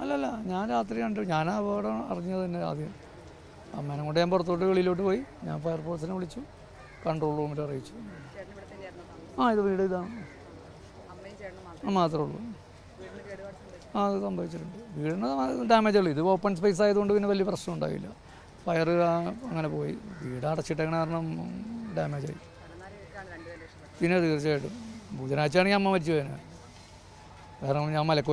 അല്ലല്ല ഞാൻ രാത്രി കണ്ടു. ഞാൻ അപകടം അറിഞ്ഞത് തന്നെ ആദ്യം. അമ്മേനെ കൊണ്ട് ഞാൻ പുറത്തോട്ട് വെളിയിലോട്ട് പോയി. ഞാൻ ഫയർഫോഴ്സിനെ വിളിച്ചു. കൺട്രോൾ റൂമിൽ അറിയിച്ചു. ആ ഇത് വീട് ഇതാണ്. മാത്രമേ ഉള്ളൂ. ആ അത് സംഭവിച്ചിട്ടുണ്ട്. വീടിന് ഡാമേജ് ഉള്ളൂ. ഇത് ഓപ്പൺ സ്പേസ് ആയതുകൊണ്ട് പിന്നെ വലിയ പ്രശ്നം ഉണ്ടായില്ല. ഫയർ അങ്ങനെ പോയി. വീട് അടച്ചിട്ടേക്കണ കാരണം ഡാമേജ് ആയി. പതിനാല് രണ്ടുപേരും രക്ഷപ്പെട്ടു പിന്നെ തീർച്ചയായിട്ടും. ബുധനാഴ്ചയാണെങ്കിൽ അമ്മ മരിച്ചു പോയതിനെ കാരണം ഞാൻ മലക്ക്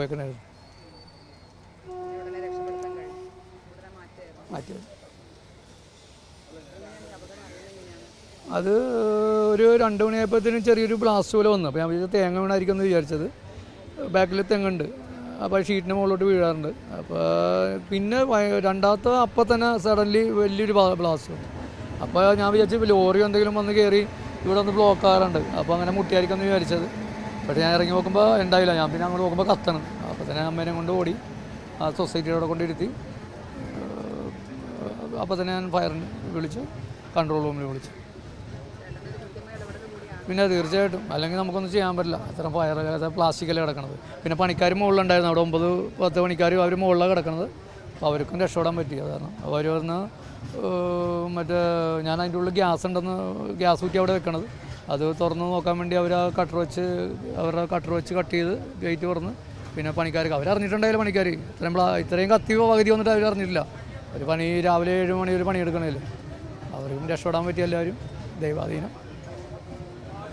മാറ്റിയായിരുന്നു മാറ്റി. എങ്ങനെയാണ് ഈ അപകടം അറിയുന്നത് എങ്ങനെയാണ് അത് ഒരു രണ്ട് മണിയായപ്പോഴത്തേനും ചെറിയൊരു ബ്ലാസ്റ്റ് പോലെ വന്നു. അപ്പോൾ ഞാൻ വിചാരിച്ചത് തേങ്ങ വീണായിരിക്കും എന്ന് വിചാരിച്ചത്. ബാക്കിൽ തെങ്ങുണ്ട്. അപ്പോൾ ഷീറ്റിന്റെ മുകളിലോട്ട് വീഴാറുണ്ട്. അപ്പോൾ പിന്നെ രണ്ടാമത്തെ അപ്പം തന്നെ സഡൻലി വലിയൊരു ബ്ലാസ്റ്റ് വന്നു. അപ്പോൾ ഞാൻ വിചാരിച്ചു ലോറി എന്തെങ്കിലും വന്ന് കയറി ഇവിടെ ഒന്ന് ബ്ലോക്ക് ആകാറുണ്ട്. അപ്പോൾ അങ്ങനെ മുട്ടിയായിരിക്കും എന്ന് വിചാരിച്ചത്. പക്ഷേ ഞാൻ ഇറങ്ങി നോക്കുമ്പോൾ ഉണ്ടായില്ല. ഞാൻ പിന്നെ അങ്ങോട്ട് നോക്കുമ്പോൾ കത്തണം. അപ്പോൾ തന്നെ അമ്മേനെ കൊണ്ട് ഓടി ആ സൊസൈറ്റിയുടെ കൊണ്ടിരുത്തി. അപ്പോൾ തന്നെ ഞാൻ ഫയറിന് വിളിച്ചു കൺട്രോൾ റൂമിൽ വിളിച്ചു. പിന്നെ തീർച്ചയായിട്ടും അല്ലെങ്കിൽ നമുക്കൊന്നും ചെയ്യാൻ പറ്റില്ല. അത്ര ഫയർ പ്ലാസ്റ്റിക്കല്ലേ കിടക്കണത്. പിന്നെ പണിക്കാർ മുകളിലുണ്ടായിരുന്നു. അവിടെ ഒമ്പത് പത്ത് പണിക്കാരും അവർ മുകളിലാണ് കിടക്കുന്നത് അപ്പോൾ അവർക്കും രക്ഷപ്പെടാൻ പറ്റി. കാരണം അവർ വന്ന് മറ്റേ ഞാൻ അതിന്റെ ഉള്ളിൽ ഗ്യാസ് ഉണ്ടെന്ന് ഗ്യാസ് കുറ്റി അവിടെ വെക്കണത്. അത് തുറന്ന് നോക്കാൻ വേണ്ടി അവർ ആ കട്ടർ വെച്ച് അവരുടെ കട്ടർ വെച്ച് കട്ട് ചെയ്ത് ഗേറ്റ് തുറന്ന്. പിന്നെ പണിക്കാർക്ക് അവരറിഞ്ഞിട്ടുണ്ടായില്ല പണിക്കാർ ഇത്രയും ഇത്രയും കത്തി പകുതി വന്നിട്ട് അവർ അറിഞ്ഞിട്ടില്ല ഒരു പണി രാവിലെ ഏഴ് മണി ഒരു പണി എടുക്കണമല്ലോ അവർക്കും രക്ഷപ്പെടാൻ പറ്റിയ എല്ലാവരും ദൈവാധീനം.